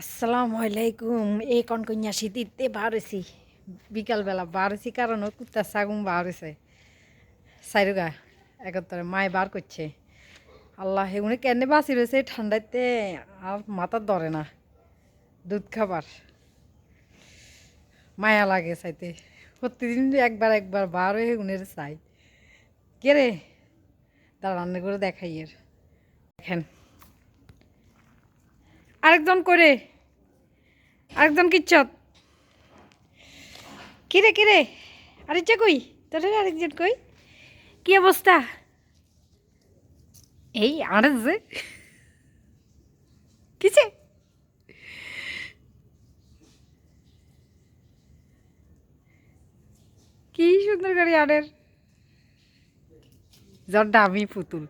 আসসালামু আলাইকুম। এই কনকন্যা শীতিতে বাড়েছি বিকালবেলা বাড়েছি কারণ ও কুত্তা সাগুন বাড়েছে সাইরুগা একত্রে মায় বার করছে। আল্লাহ এগুলো কেন বাঁচি রয়েছে ঠান্ডাতে আর মাথার ধরে না। দুধ খাবার। মায়া লাগে চাইতে। প্রতিদিন একবার একবার বার হয়ে উনের চাই কে রে? রান্না করে দেখাই এর। দেখেন। আরেকজন করে আরেকজন কিচ্ছত। কিরে কিরে? আরেকটা কই? তোর আরেকজন কই? কি অবস্থা? এই আরে যে। কিছে কি সুন্দর গাড়ি আড়ের যার দামি পুতুল।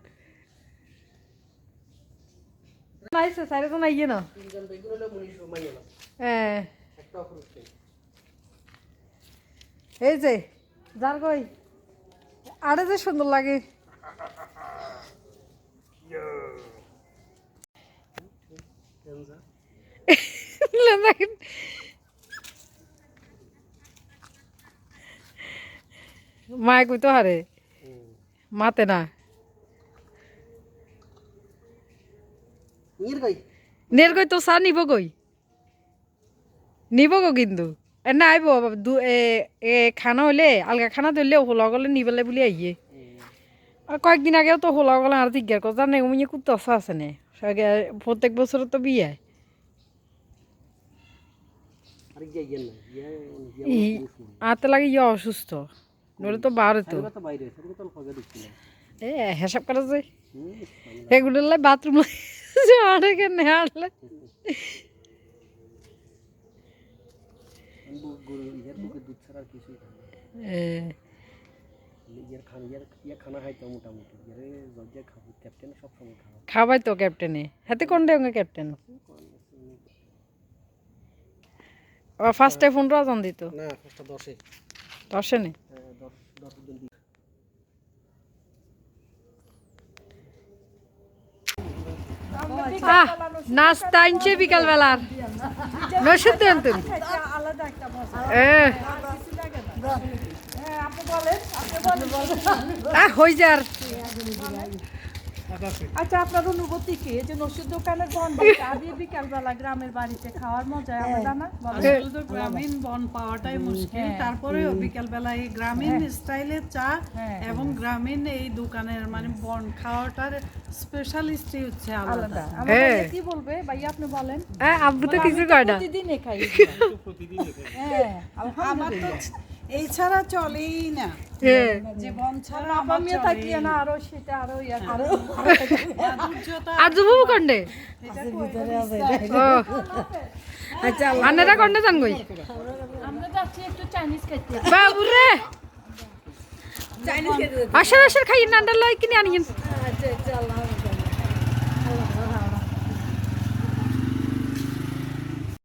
নাইছে সাইরে তো নাইয়ে না হ্যাঁ এই যে যার কই আরে যে সুন্দর লাগে মায় কই তো হারে মাতে না নির গই তো চা নিব কই নিব গো কিন্তু। এ না আইব দু এ খানা হলে আলগা খানা ধরলে হোলা গলে নিবেলে বুলি আইয়ে। আর কয়েকদিন আগেও তো হোলা গলে আর জিজ্ঞার কথা নেই উমিয়ে কুত্তা আছে আছে নে? প্রত্যেক বছর তো বিয়ে। আতে লাগে ইয়ে অসুস্থ। নইলে তো বার তো। তো বাইরে তো এ হিসাব করা যায় এগুলো বাথরুম আড়ে সময় খাব খাবাই তো ক্যাপ্টেনে হাতে কোন দেঙ্গে ক্যাপ্টেন ফার্স্টে ফোন রাজন দিত? না ফার্স্টটা দশে। দশে নে হ্যাঁ, দশ দশ দিন দিই আহ নাস্তা আনছে বিকালবেলার। নসুদ দেন তুমি হয়ে যার। আচ্ছা আপনার অনুভূতি কি? যে নসির দোকানের বন দিয়ে বিকালবেলা গ্রামের বাড়িতে খাওয়ার মজা আলাদা না? আসলে তো গ্রামীণ বন পাওয়াটাই মুশকিল। তারপরেও বিকালবেলা এই গ্রামীণ স্টাইলের চা হ্যাঁ। এবং গ্রামীণ এই দোকানের মানে বন খাওয়াটার স্পেশালিস্টই হচ্ছে আলাদা। হ্যাঁ। কি বলবে? ভাইয়া আপনি বলেন। এ, আব্বু তো কিছু কয় না। প্রতিদিনে খাই হ্যাঁ আমার তো এই ছাড়া চলেই না। এ, যে ছাড়া বাবা মেয়ে থাকিয়ে না আরও সেটা আরও আরও মাধুর্যতা আর যুবু কন্ডে ও। আচ্ছা আন্নারা কন্ডে যান গই আমরা যাচ্ছি একটু চাইনিজ খাইতে বাবু রে আসর আসর খাই নান্ডার লাই কিনে আনিয়েন।